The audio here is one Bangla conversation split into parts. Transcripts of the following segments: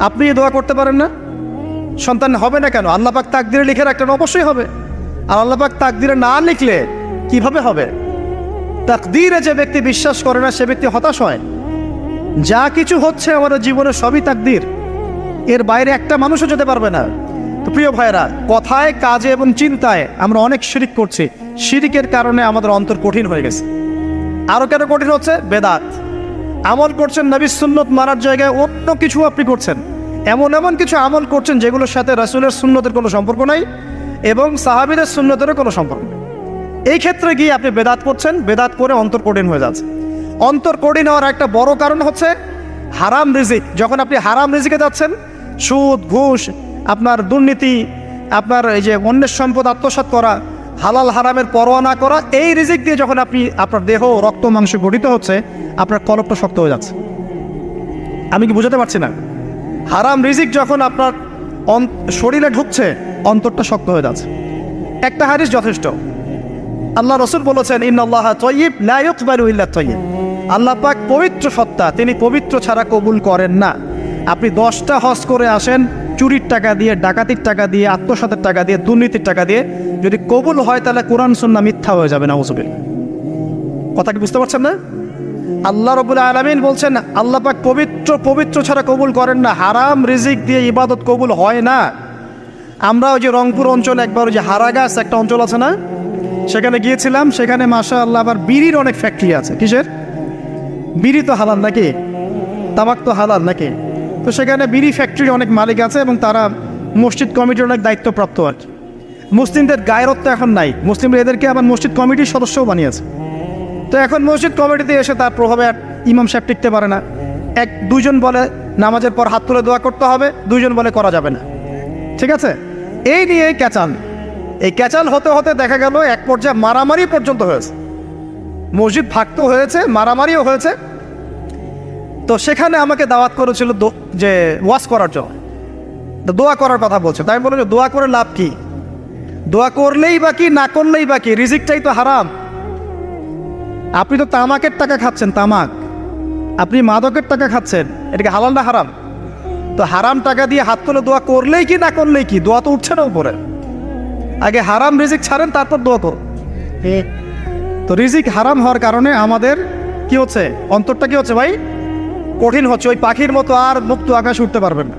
আপনি দোয়া করতে পারেন না? সন্তান হবে না কেন? আল্লাহ পাক তাকদিরে লিখে রাখলেন, অবশ্যই হবে। আর আল্লাহ পাক তাকদিরে না লিখলে কীভাবে হবে? তাকদিরে যে ব্যক্তি বিশ্বাস করে না, সে ব্যক্তি হতাশ হয়। যা কিছু হচ্ছে আমাদের জীবনে সবই তাকদির। এর বাইরে একটা মানুষও যেতে পারবে না। তো প্রিয় ভাইরা কথায়, কাজে এবং চিন্তায় আমরা অনেক শিরিক করছি। শিরিকের কারণে আমাদের অন্তর কঠিন হয়ে গেছে। আরও কেন কঠিন হচ্ছে? বেদাত। আমল করছেন নবী সুন্নত মারার জায়গায় অন্য কিছু আপনি করছেন। এমন এমন কিছু আমল করছেন যেগুলোর সাথে রাসুলের সুন্নতের কোনো সম্পর্ক নাই এবং সাহাবিদের সুন্নতেরও কোনো সম্পর্ক নেই। এই ক্ষেত্রে গিয়ে আপনি বেদাত করছেন, বেদাত করে অন্তর কঠিন হয়ে যাচ্ছে। অন্তর কঠিন হওয়ার একটা বড় কারণ হচ্ছে হারাম রিজিক। যখন আপনি হারাম রিজিকে যাচ্ছেন, সুদ, ঘুষ, আপনার দুর্নীতি, আপনার এই যে অন্যের সম্পদ আত্মসাৎ করা হালাল হারামের পরোয়া না করা, এই রিজিক দিয়ে যখন আপনি, আপনার দেহ রক্ত মাংস গঠিত হচ্ছে, আপনার কলপটা শক্ত হয়ে যাচ্ছে। আমি কি বুঝাতে পারছি না? হারাম রিজিক যখন আপনার শরীরে ঢুকছে, অন্তরটা শক্ত হয়ে যাচ্ছে। একটা হারিস যথেষ্ট। আল্লাহ রসুল বলেছেন ইন আল্লাহ তৈব লাইকবারু ইল্লা তৈব আল্লাহ পাক পবিত্র সত্তা, তিনি পবিত্র ছাড়া কবুল করেন না। আপনি দশটা হজ করে আসেন, চুরির টাকা দিয়ে, ডাকাতির টাকা দিয়ে, আত্মসাতের টাকা দিয়ে, দুর্নীতির টাকা দিয়ে যদি কবুল হয় তাহলে কোরআন সুন্না মিথ্যা হয়ে যাবে না ওসবিল কথা কি বুঝতে পারছেন না? আল্লাহ রবুল আলমিন বলছেন, আল্লাহ পাক পবিত্র পবিত্র ছাড়া কবুল করেন না, হারাম রিজিক দিয়ে ইবাদত কবুল হয় না। আমরা ওই যে রংপুর অঞ্চলে একবার ওই যে হারাগাছ একটা অঞ্চল আছে না? সেখানে গিয়েছিলাম, সেখানে মাসা আল্লাহ আবার বিড়ির অনেক ফ্যাক্টরি আছে। কিসের? বিড়ি তো হালাল নাকি? তামাক তো হালাল নাকি? তো সেখানে বিড়ি ফ্যাক্টরি অনেক মালিক আছে এবং তারা মসজিদ কমিটির অনেক দায়িত্বপ্রাপ্ত কি। মুসলিমদের গায়রত্ব এখন নাই। মুসলিমরা এদেরকে আবার মসজিদ কমিটির সদস্যও বানিয়েছে। তো এখন মসজিদ কমিটিতে এসে তার প্রভাবে আর ইমাম সাহেব টিকতে পারে না। এক দুজন বলে নামাজের পর হাত তুলে দোয়া করতে হবে দুজন বলে করা যাবে না। ঠিক আছে? এই নিয়ে ক্যাচাল। এই ক্যাচাল হতে হতে দেখা গেল এক পর্যায়ে মারামারি পর্যন্ত হয়েছে। মসজিদ ভাগতো হয়েছে, মারামারিও হয়েছে। তো সেখানে আমাকে দাওয়াত করেছিল যে ওয়াশ করার জন্য। দোয়া করার কথা বলছে। তাই বললাম যে দোয়া করে লাভ কি? দোয়া করলেই বা কি, না করলেই বা কি, রিজিকটাই তো হারাম। আপনি তো তামাকের টাকা খাচ্ছেন, তামাক। আপনি মাদকের টাকা খাচ্ছেন, এটাকে হালাল না হারাম? তো হারাম টাকা দিয়ে হাত তুলে দোয়া করলেই কি, না করলেই কি? দোয়া তো উঠছে না উপরে। আগে হারাম রিজিক ছাড়েন, তারপর দোয়া করুন তো রিজিক হারাম হওয়ার কারণে আমাদের কি হচ্ছে? অন্তরটা কি হচ্ছে ভাই? কঠিন হচ্ছে, ওই পাখির মতো আর মুক্ত আকাশ উঠতে পারবেন না।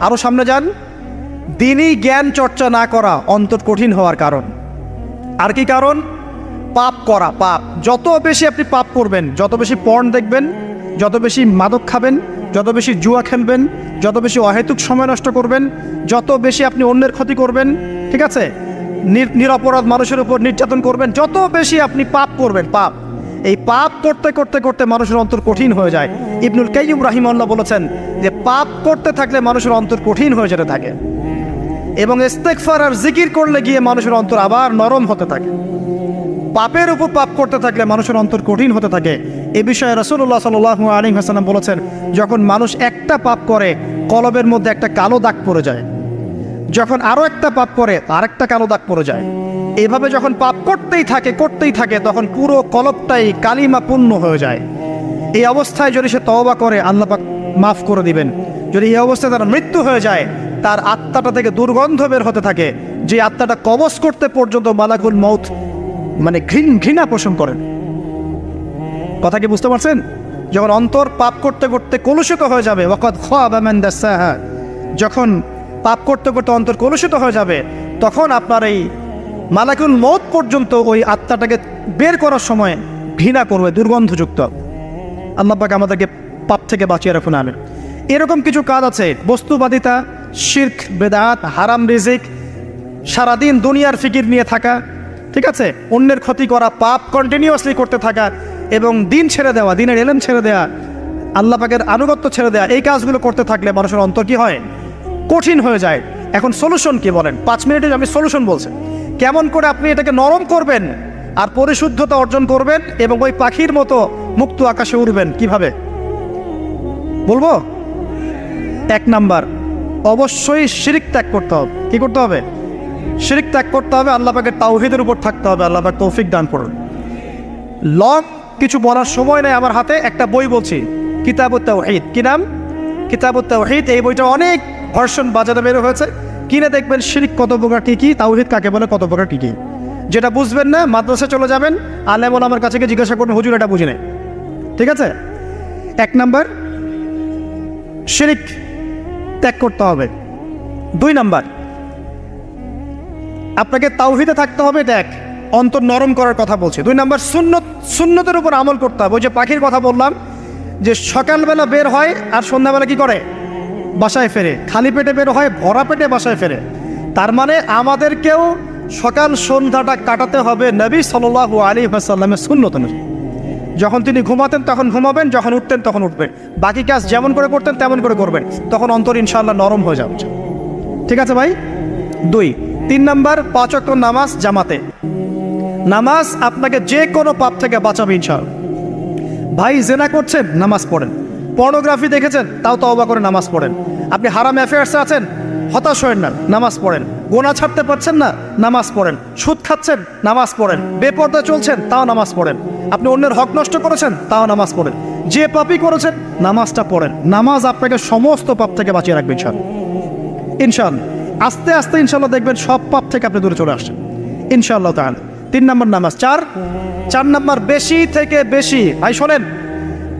আরও সামনে যান। দিনই জ্ঞান চর্চা না করা অন্তর কঠিন হওয়ার কারণ। আর কি কারণ? পাপ করা, পাপ। যত বেশি আপনি পাপ করবেন, যত বেশি পর্ন দেখবেন, যত বেশি মাদক খাবেন, যত বেশি জুয়া খেলবেন, যত বেশি অহেতুক সময় নষ্ট করবেন, যত বেশি আপনি অন্যের ক্ষতি করবেন, ঠিক আছে? নির- নিরপরাধ মানুষের উপর নির্যাতন করবেন, যত বেশি আপনি পাপ করবেন, পাপ। এই পাপ করতে করতে করতে মানুষের অন্তর কঠিন হয়ে যায়। ইবনুল কাইয়ুম রাহিমাল্লাহ বলেছেন যে, পাপ করতে থাকলে মানুষের অন্তর কঠিন হয়ে যেতে থাকে এবং ইস্তেকফার আর জিকির করলে গিয়ে মানুষের অন্তর আবার নরম হতে থাকে। পাপের উপর পাপ করতে থাকলে মানুষের অন্তর কঠিন হতে থাকে। এ বিষয়ে রসুল্লাহ সাল আলী হাসানাম বলেছেন, যখন মানুষ একটা পাপ করে, কলবের মধ্যে একটা কালো দাগ পড়ে যায়। যখন আরও একটা পাপ করে, আরেকটা কালো দাগ পড়ে যায়। এভাবে যখন পাপ করতেই থাকে করতেই থাকে, তখন পুরো কলপটাই কালিমা পূর্ণ হয়ে যায়। এই অবস্থায় যদি সে তওবা করে, আল্লাহ পাক মাফ করে দিবেন। যদি এই অবস্থায় তার মৃত্যু হয়ে যায়, তার আত্মাটা থেকে দুর্গন্ধ বের হতে থাকে, যে আত্মাটা কবজ করতে পর্যন্ত মালাকুল মৌত মানে ঘৃণ, ঘৃণা পোষণ করেন। কথা কি বুঝতে পারছেন? যখন অন্তর পাপ করতে করতে কলুষিত হয়ে যাবে মান দাসাহা, যখন পাপ করতে করতে অন্তর কলুষিত হয়ে যাবে, তখন আপনার এই মালাকুল মৌত পর্যন্ত ওই আত্মাটাকে বের করার সময় ঘৃণা করবে, দুর্গন্ধযুক্ত। আল্লাহ পাক আমাদেরকে পাপ থেকে বাঁচিয়ে রাখুন, আমিন। এরকম কিছু কাজ আছে, বস্তুবাদিতা, শির্ক, বেদাত, হারাম রিজিক, সারাদিন দুনিয়ার ফিকির নিয়ে থাকা, ঠিক আছে? অন্যের ক্ষতি করা, পাপ কন্টিনিউয়াসলি করতে থাকা এবং দিন ছেড়ে দেওয়া, দিনের এলেম ছেড়ে দেওয়া, আল্লাহ পাকের আনুগত্য ছেড়ে দেওয়া, এই কাজগুলো করতে থাকলে মানুষের অন্তর কি হয়? কঠিন হয়ে যায়। এখন সলিউশন কি বলেন? পাঁচ মিনিটে আমি সলিউশন বলছি। কেমন করে আপনি এটাকে নরম করবেন আর পরিশুদ্ধতা অর্জন করবেন এবং ওই পাখির মতো মুক্ত আকাশে উড়বেন? কীভাবে? বলব? এক নাম্বার, অবশ্যই শিরিক ত্যাগ করতে হবে। কি করতে হবে? শিরিক ত্যাগ করতে হবে, আল্লাহ পাকের তাওহিদের উপর থাকতে হবে, আল্লাহ পাক তৌফিক দান করুন। লং কিছু বলার সময় নেই আমার হাতে, একটা বই বলছি, কিতাবুত তাওহিদ। কি নাম? কিতাবুত তাওহিদ, এই বইটা অনেক ভার্সন বাজারে বের হয়েছে। কিনে দেখবেন শিরিক কত প্রকার কী কী, তাওহিদ কাকে বলে, কত প্রকার কী কী। যেটা বুঝবেন না, মাদ্রাসা চলে যাবেন আলেমন আমার কাছে জিজ্ঞাসা করবেন, হুজুর, এটা বুঝি ঠিক আছে? এক নাম্বার, শিরিক ত্যাগ করতে হবে। দুই নাম্বার, আপনাকে তাওহিদে থাকতে হবে এটা এক অন্তর নরম করার কথা বলছে। দুই নাম্বার, সুন্নত, সুন্নতের উপর আমল করতে হবে। ওই যে পাখির কথা বললাম, যে সকালবেলা বের হয় আর সন্ধ্যাবেলা কি করে? বাসায় ফেরে, খালি পেটে বের হয়, ভরা পেটে বাসায় ফেরে। তার মানে আমাদেরকেও সকাল সন্ধ্যাটা কাটাতে হবে নবী সাল্লাহ আলী সাল্লামের সুন্নত অনুযায়ী। যখন তিনি ঘুমাতেন তখন ঘুমাবেন, যখন উঠতেন তখন উঠবেন। বাকি কাজ যেমন করে করতেন তেমন করে করবেন। তখন অন্তর ইনশাল্লাহ নরম হয়ে যাবে। ঠিক আছে ভাই? দুই, তিন নাম্বার, পাঁচ অক্ট নামাজ জামাতে। নামাজ আপনাকে যে কোনো পাপ থেকে বাঁচাবে ইনশাল্লাহ ভাই, জেনা করছেন, নামাজ পড়েন। পর্নোগ্রাফি দেখেছেন? তাও তওবা করে নামাজ পড়েন। আপনি হারাম অ্যাফেয়ার্সে আছেন? হতাশ হয়েন না, নামাজ পড়েন। গোনা ছাড়তে পারছেন না? নামাজ পড়েন। সুদ খাচ্ছেন? নামাজ পড়েন। বেপর্দা চলছেন? তাও নামাজ পড়েন। আপনি অন্যের হক নষ্ট করেছেন? তাও নামাজ পড়েন। যে পাপই করেছেন, নামাজটা পড়েন। নামাজ আপনাকে সমস্ত পাপ থেকে বাঁচিয়ে রাখবে ইনশাল্লাহ ইনশাল্লাহ আস্তে আস্তে ইনশাল্লাহ দেখবেন সব পাপ থেকে আপনি দূরে চলে আসছেন। ইনশাআল্লাহ তাহলে তিন নম্বর নামাজ। চার? চার নম্বর বেশি থেকে বেশি। ভাই, শোনেন।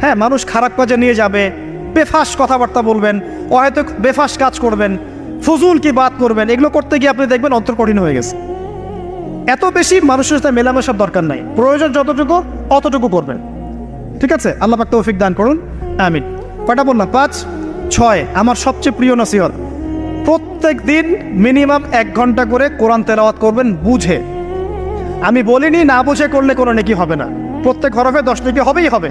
হ্যাঁ মানুষ খারাপ কাজে নিয়ে যাবে। বেফাস কথাবার্তা বলবেন হয়তো বেফাস কাজ করবেন, ফজুল কি বাদ করবেন, এগুলো করতে গিয়ে আপনি দেখবেন অন্তর কঠিন হয়ে গেছে। এত বেশি মানুষের সাথে মেলামেশার দরকার নাই। প্রয়োজন যতটুকু, অতটুকু করবেন। ঠিক আছে? আল্লাহ পাক তৌফিক দান করুন। আমিন। কয়টা বললাম? পাঁচ, ছয়, আমার সবচেয়ে প্রিয় নসিহত। প্রত্যেক দিন মিনিমাম এক ঘণ্টা করে কোরআন তেলাওয়াত করবেন, বুঝে। আমি বলিনি না বুঝে করলে কোনো নেকি হবে না। প্রত্যেক হরফে দশ নেকি হবেই হবে।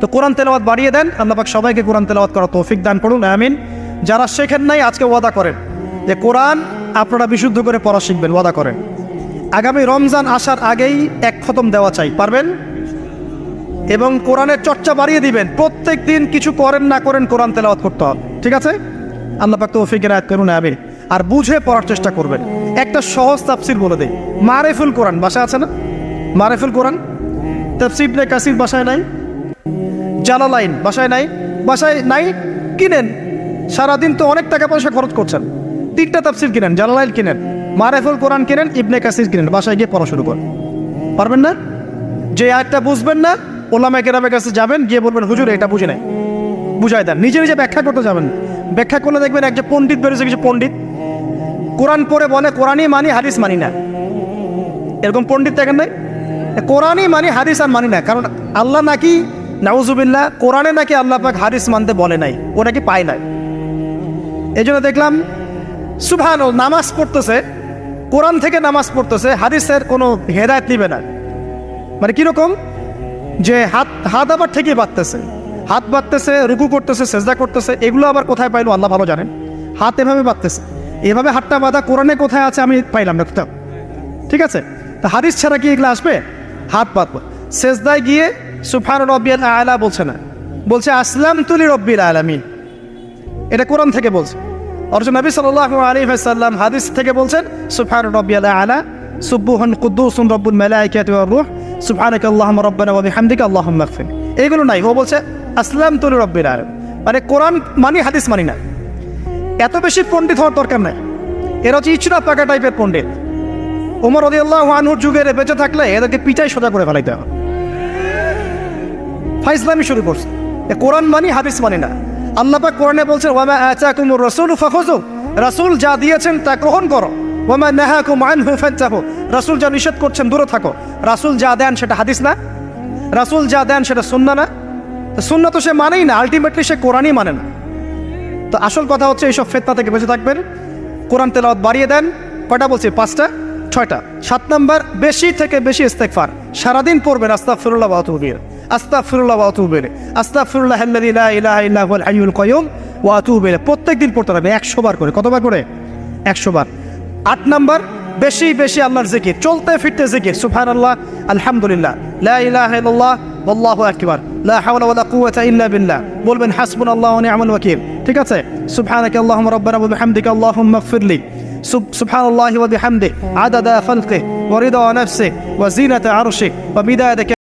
তো কোরআন তেলাওয়াত বাড়িয়ে দেন। আল্লাহ পাক সবাইকে কোরআন তেলাওয়াত করা তৌফিক দান করুন, আমিন। যারা শেখেন নাই, আজকে ওয়াদা করেন যে কোরআন আপনারা বিশুদ্ধ করে পড়া শিখবেন, ওয়াদা করেন। আগামী রমজান আসার আগেই এক খতম দেওয়া চাই, পারবেন? এবং কোরআনের চর্চা বাড়িয়ে দিবেন। প্রত্যেক দিন কিছু করেন না করেন, কোরআন তেলাওয়াত করতে হবে। ঠিক আছে? আল্লাহ পাক তৌফিকের আয়াত করুন, আমিন। আর বুঝে পড়ার চেষ্টা করবেন। একটা সহজ তাফসির বলে দেই। মারেফুল কোরআন, বাসায় আছে না? মারেফুল কোরআন? তাফসির কাসির বাসায় নাই? জালালাইন বাসায় নাই বাসায় নাই, কিনেন। সারাদিন তো অনেক টাকা পয়সা খরচ করছেন। তিনটা তাফসির কিনেন জালালাইন কিনেন, মারেফুল কোরআন কিনেন, ইবনে কাসির কিনেন, বাসায় গিয়ে পড়া শুরু করেন। পারবেন না? যে আয়টা বুঝবেন না ওলামা কেরামের কাছে যাবেন, গিয়ে বলবেন, হুজুর, এটা বুঝে নেয় বুঝাই দেন। নিজে নিজে ব্যাখ্যা করতে যাবেন। ব্যাখ্যা করলে দেখবেন একজন পণ্ডিত বেরোছে, কিছু পণ্ডিত। কোরআন পড়ে বলে, কোরআনই মানি, হাদিস মানি না। এরকম পণ্ডিত দেখেন নাই? কোরআনই মানি, হাদিস আর মানি না। কারণ আল্লাহ নাকি নাউজুবিল্লাহ, কোরআনে নাকি আল্লাহ পাক হাদিস মানতে বলে নাই ও নাকি পায় নাই? এই জন্য দেখলাম সুভান নামাজ পড়তেছে, কোরআন থেকে নামাজ পড়তেছে, হাদিসের কোনো হেদায়ত নিবে না। মানে কীরকম যে হাত হাত আবার ঠিকই বাঁধতেছে, হাত বাঁধতেছে, রুকু করতেছে, সেজদা করতেছে, এগুলো আবার কোথায় পাইলো আল্লাহ ভালো জানেন? হাত এভাবে বাঁধতেছে, এভাবে হাতটা বাঁধা কোরআনে কোথায় আছে আমি পাইলাম না কোথাও। ঠিক আছে? তা হাদিস ছাড়া কি এগুলো আসবে? হাত বাঁধবো। সেজদায় গিয়ে সুফান রব্বিয়াল আলা বলছে না। বলছে আসলাম তুলি রব্বিল আলামিন। এটা কোরআন থেকে বলছে। অর্জুন নবী সাল্লাহ আলী সাল্লাম হাদিস থেকে বলছেন সুফান রব্বিয়াল আলা সুব্বুহন কুদ্দুসুন রব্বুল মালাইকাতি ওয়ার রূহ, সুবহানাক আল্লাহুম্মা রাব্বানা ওয়া বিহামদিকা আল্লাহুম্মা ইগফির। এগুলো নাই। ও বলছে আসলাম তুল রব্বিল আলামিন। মানে কোরআন মানি, হাদিস মানি না। এত বেশি পণ্ডিত হওয়ার দরকার নাই। এরা হচ্ছে ইচড়া পাকা টাইপের পণ্ডিত। ওমর রদিয়াল্লাহ আনহুর যুগের বেঁচে থাকলে এদেরকে পিটাই সোজা করে ফেলাইতে হবে। ফাইসলামি শুরু করছে। কোরআন মানি হাদিস মানি না। আল্লাহ পাক কোরআনে বলছেন ওয়ামা আতাকুমুর রাসূল ফাখুযু। রাসূল যা দিয়েছেন তা গ্রহণ করো। ওয়ামা নাহাকুম আনহু ফান্তাহু। রাসূল যা নিষেধ করছেন দূরে থাকো। রাসূল যা দেন সেটা হাদিস না। রাসূল যা দেন সেটা সুন্নাহ না। সুন্নাহ তো সে মানেই না, আলটিমেটলি সে কোরআনই মানে না। তো আসল কথা হচ্ছে, এইসব ফেতনা থেকে বেঁচে থাকবেন। কোরআন তেলাওয়াত বাড়িয়ে দেন। কয়টা বলছি? পাঁচটা? ছয়টা? সাত নম্বর, বেশি থেকে বেশি ইস্তেকফার সারাদিন পড়বেন আস্তা ফিরুল্লাহ আস্তাফিরুল্লাহ প্রত্যেক দিন পড়তে হবে একশো বার করে। কতবার করে? একশো বার। আট নাম্বার, বেশি বেশি আল্লাহর জিকির, চলতে ফিরতে জিকির। সুফান আল্লাহ আলহামদুলিল্লাহ লা বলবেন ঠিক আছে? সুবহানাকা আল্লাহুম্মা রাব্বানা ওয়া বিহামদিকা আল্লাহুম্মা ইগফিরলি সুবহানাল্লাহি ওয়া বিহামদিহি। আদাদা খালকিহি ওয়া